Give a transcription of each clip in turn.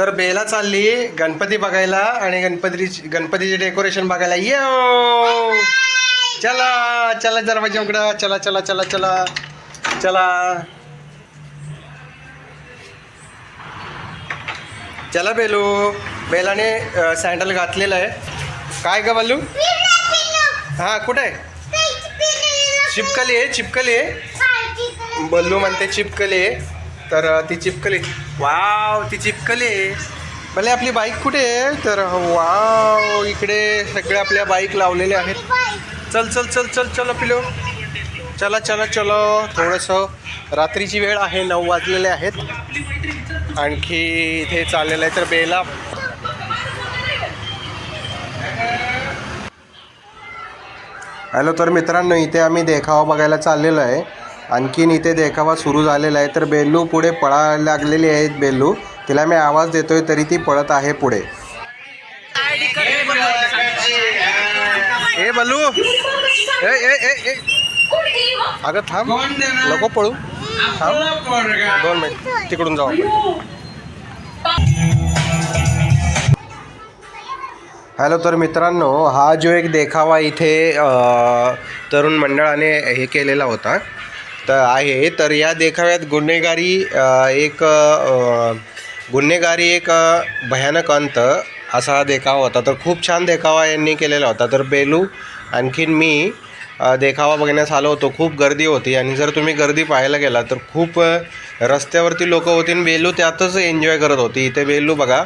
तर बेला चालली गणपती बघायला आणि गणपती गणपतीचे डेकोरेशन बघायला. ये चला चला दरवाजा उघडा. चला चला चला चला. चला. चला बेलू. बेलाने सँडल घातलेलं आहे. काय ग बल्लू? हां कुठे आहे? चिपकली आहे चिपकली आहे. बल्लू म्हणते चिपकली आहे. तर ती चिपकली. वाव ती चिपकली. आहे भले आपली बाईक कुठे आहे तर वाव इकडे सगळे आपल्या बाईक लावलेले आहेत. चल चल चल चल चल पिलो. चला चला चलो. थोडंसं रात्रीची वेळ आहे नऊ वाजलेले आहेत. आणखी इथे चाललेलं आहे तर बेला. हॅलो तर मित्रांनो इथे आम्ही देखावा बघायला चाललेलो आहे. आणखीन इथे देखावा सुरू झालेला आहे. तर बेल्लू पुढे पळायला लागलेली आहेत बेल्लू. तिला मी आवाज देतोय तरी ती पळत आहे पुढे. ए बल्लू. ए ए ए ए. अगं थांब. नको पळू. थांब. दोन मिनिट. तिकडून जाऊ हॅलो तर मित्रांनो हा जो एक देखावा इथे तरुण मंडळाने हे केलेला होता. तर आहे. तर या देखाव्यात गुन्हेगारी एक गुन्हेगारी एक भयानक अंत असा हा देखावा होता. तर खूप छान देखावा यांनी केलेला होता. तर बेलू आणखीन मी देखावा बघण्यास आलो होतो. खूप गर्दी होती आणि जर तुम्ही गर्दी पाहायला गेला तर खूप रस्त्यावरती लोक होती आणि बेलू त्यातच एन्जॉय करत होती. इथे बेलू बघा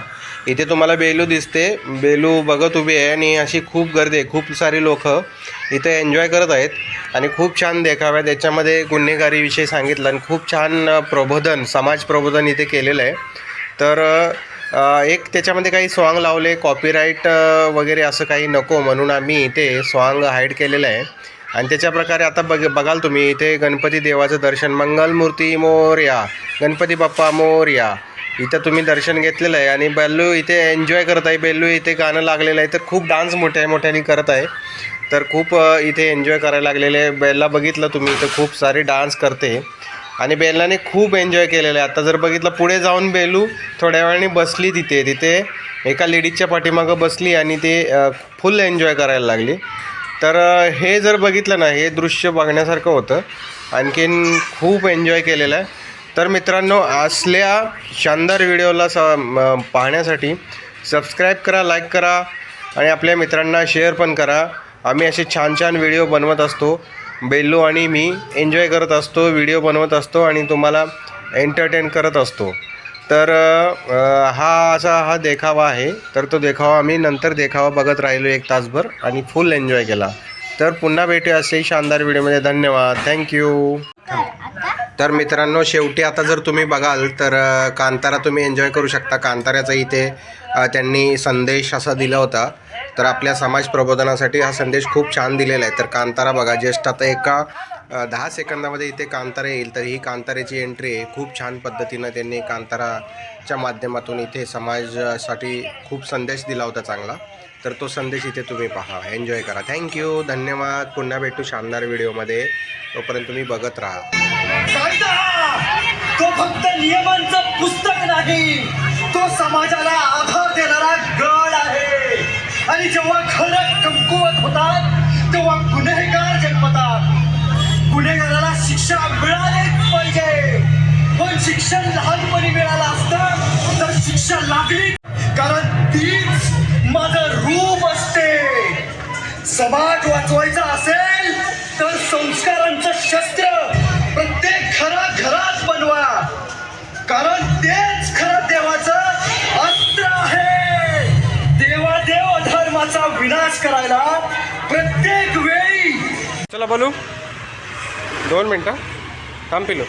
इथे तुम्हाला बेलू दिसते. बेलू बघत उभी आहे आणि अशी खूप गर्दी आहे. खूप सारी लोक इथे एन्जॉय करत आहेत. आणि खूप छान देखाव्या त्याच्यामध्ये गुन्हेगारीविषयी सांगितलं आणि खूप छान प्रबोधन समाज प्रबोधन इथे केलेलं आहे. तर एक त्याच्यामध्ये काही सॉन्ग लावले. कॉपीराईट वगैरे असं काही नको म्हणून आम्ही इथे सॉन्ग हाईड केलेलं आहे. आणि त्याच्या प्रकारे आता बघ बघाल तुम्ही इथे गणपती देवाचं दर्शन. मंगलमूर्ती मोर्या. गणपती बाप्पा मोर्या. इथं तुम्ही दर्शन घेतलेलं आहे. आणि बेल्लू इथे एन्जॉय करत आहे. बेल्लू इथे गाणं लागलेलं आहे. तर खूप डान्स मोठ्या मोठ्याने करत आहे. तर खूप इथे एन्जॉय करायला लागलेले आहे. बेलला बघितलं तुम्ही इथं खूप सारे डान्स करते. आणि बेल्लाने खूप एन्जॉय केलेलं आहे. आता जर बघितलं पुढे जाऊन बेलू थोड्या वेळाने बसली तिथे. तिथे एका लेडीजच्या पाठीमागं बसली आणि ते फुल एन्जॉय करायला लागली. तर हे जर बघितलं ना हे दृश्य बघण्यासारखं होतं. आणखीन खूप एन्जॉय केलेलं आहे. तर मित्रांनो असल्या शानदार व्हिडिओला स म- पाहण्यासाठी सबस्क्राईब करा लाईक करा आणि आपल्या मित्रांना शेअर पण करा. आम्ही असे छान छान व्हिडिओ बनवत असतो. बेल्लू आणि मी एन्जॉय करत असतो व्हिडिओ बनवत असतो आणि तुम्हाला एंटरटेन करत असतो. तर हा असा हा देखावा आहे. तर तो देखावा आम्ही नंतर देखावा बघत राहिलो एक तासभर आणि फुल एन्जॉय केला. तर पुन्हा भेटूया असे शानदार व्हिडिओमध्ये. धन्यवाद. थँक्यू तर मित्रांनो शेवटी आता जर तुम्ही बघाल तर कांतारा तुम्ही एन्जॉय करू शकता. कांताऱ्याचा इथे त्यांनी संदेश असा दिला होता. तर आपल्या समाज प्रबोधनासाठी हा संदेश खूप छान दिलेला आहे. तर कांतारा बघा जस्ट आता एका दहा सेकंदामध्ये इथे कांतारा येईल तर ही कांतारेची एंट्री आहे. खूप छान पद्धतीनं त्यांनी कांताराच्या माध्यमातून इथे समाजासाठी खूप संदेश दिला होता चांगला. तर तो संदेश इथे तुम्ही पहा. एन्जॉय करा. थँक्यू धन्यवाद. पुन्हा भेटू शानदार व्हिडिओमध्ये. तोपर्यंत तुम्ही बघत राहा. तो फक्त नियमांचं पुस्तक नाही तो समाजाला आधार आणि जेव्हा खरं कमकुवत होतात तेव्हा गुन्हेगार जन्मतात. गुन्हेगाराला शिक्षा मिळालीच पाहिजे. पण शिक्षण लहानपणी मिळालं असतं तर शिक्षा लागली. कारण तीच माझं रूप असते. समाज वाचवायचा असेल तर संस्कारांचं शस्त्र विनाश करायला प्रत्येक वेळी चला बोलू दोन मिनटं थांब पिलो